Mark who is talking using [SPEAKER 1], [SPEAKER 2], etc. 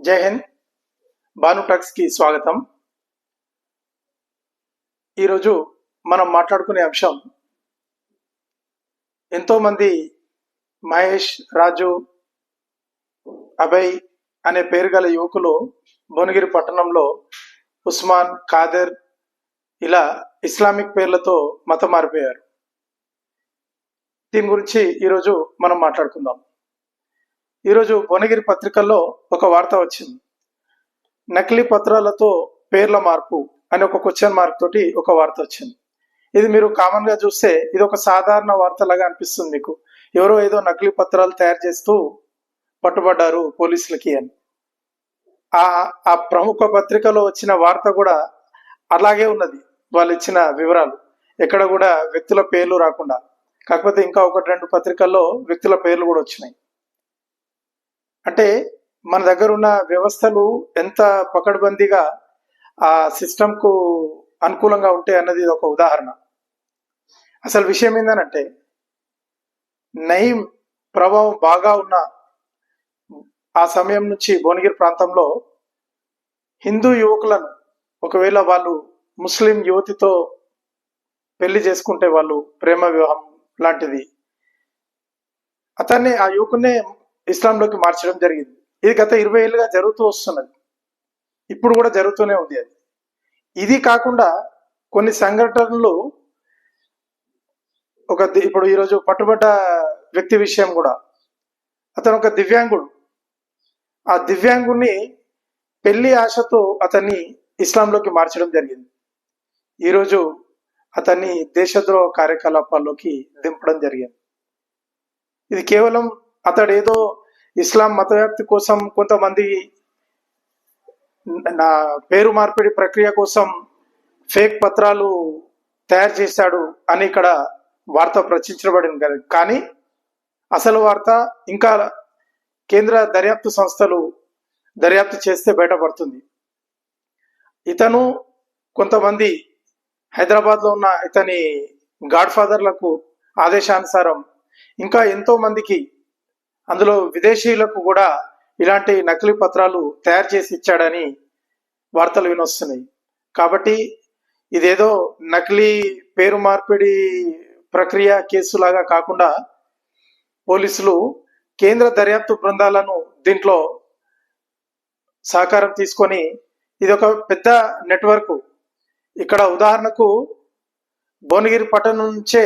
[SPEAKER 1] జై హింద్. భాను స్వాగతం. ఈరోజు మనం మాట్లాడుకునే అంశం ఎంతోమంది మహేష్ రాజు అభయ్ అనే పేరు గల యువకులు భువనగిరి పట్టణంలో ఉస్మాన్ ఖాదర్ ఇలా ఇస్లామిక్ పేర్లతో మతం మారిపోయారు దీని గురించి ఈరోజు మనం మాట్లాడుకుందాం. ఈరోజు భువనగిరి పత్రికల్లో ఒక వార్త వచ్చింది. నకిలీ పత్రాలతో పేర్ల మార్పు అనే ఒక క్వశ్చన్ మార్క్ తోటి ఒక వార్త వచ్చింది. ఇది మీరు కామన్గా చూస్తే ఇది ఒక సాధారణ వార్తలాగా అనిపిస్తుంది మీకు. ఎవరో ఏదో నకిలీ పత్రాలు తయారు చేస్తూ పట్టుబడ్డారు పోలీసులకి అని. ఆ ఆ ప్రముఖ పత్రికలో వచ్చిన వార్త కూడా అలాగే ఉన్నది. వాళ్ళు ఇచ్చిన వివరాలు. ఎక్కడ కూడా వ్యక్తుల పేర్లు రాకుండా. కాకపోతే ఇంకా ఒకటి రెండు పత్రికల్లో వ్యక్తుల పేర్లు కూడా వచ్చినాయి. అంటే మన దగ్గర ఉన్న వ్యవస్థలు ఎంత పకడ్బందీగా ఆ సిస్టమ్కు అనుకూలంగా ఉంటాయి అన్నది ఒక ఉదాహరణ. అసలు విషయం ఏంటంటే నయీం ప్రభావం బాగా ఉన్న ఆ సమయం నుంచి భువనగిరి ప్రాంతంలో హిందూ యువకులను ఒకవేళ వాళ్ళు ముస్లిం యువతితో పెళ్ళి చేసుకుంటే వాళ్ళు ప్రేమ వివాహం లాంటిది. అతన్ని ఆ యువకునే ఇస్లాంలోకి మార్చడం జరిగింది. ఇది గత ఇరవై ఏళ్ళుగా జరుగుతూ వస్తున్నది. ఇప్పుడు కూడా జరుగుతూనే ఉంది అది. ఇది కాకుండా కొన్ని సంఘటనలు ఒక ఇప్పుడు ఈరోజు పట్టుబడ్డ వ్యక్తి విషయం కూడా. అతను ఒక దివ్యాంగుడు. ఆ దివ్యాంగుని పెళ్ళి ఆశతో అతన్ని ఇస్లాంలోకి మార్చడం జరిగింది. ఈరోజు అతన్ని దేశద్రోహ కార్యకలాపాల్లోకి దింపడం జరిగింది. ఇది కేవలం అతడేదో ఇస్లాం మతవ్యాప్తి కోసం కొంతమంది నా పేరు మార్పిడి ప్రక్రియ కోసం ఫేక్ పత్రాలు తయారు చేశాడు అని ఇక్కడ వార్త ప్రచురించబడింది కానీ అసలు వార్త ఇంకా కేంద్ర దర్యాప్తు సంస్థలు దర్యాప్తు చేస్తే బయటపడుతుంది. ఇతను కొంతమంది హైదరాబాద్లో ఉన్న ఇతని గాడ్ ఫాదర్లకు ఆదేశానుసారం ఇంకా ఎంతో మందికి అందులో విదేశీయులకు కూడా ఇలాంటి నకిలీ పత్రాలు తయారు చేసి ఇచ్చాడని వార్తలు వినొస్తున్నాయి. కాబట్టి ఇదేదో నకిలీ పేరు మార్పిడి ప్రక్రియ కేసులాగా కాకుండా పోలీసులు కేంద్ర దర్యాప్తు బృందాలను దీంట్లో సహకారం తీసుకొని ఇది ఒక పెద్ద నెట్వర్క్. ఇక్కడ ఉదాహరణకు భువనగిరి పట్టణం నుంచే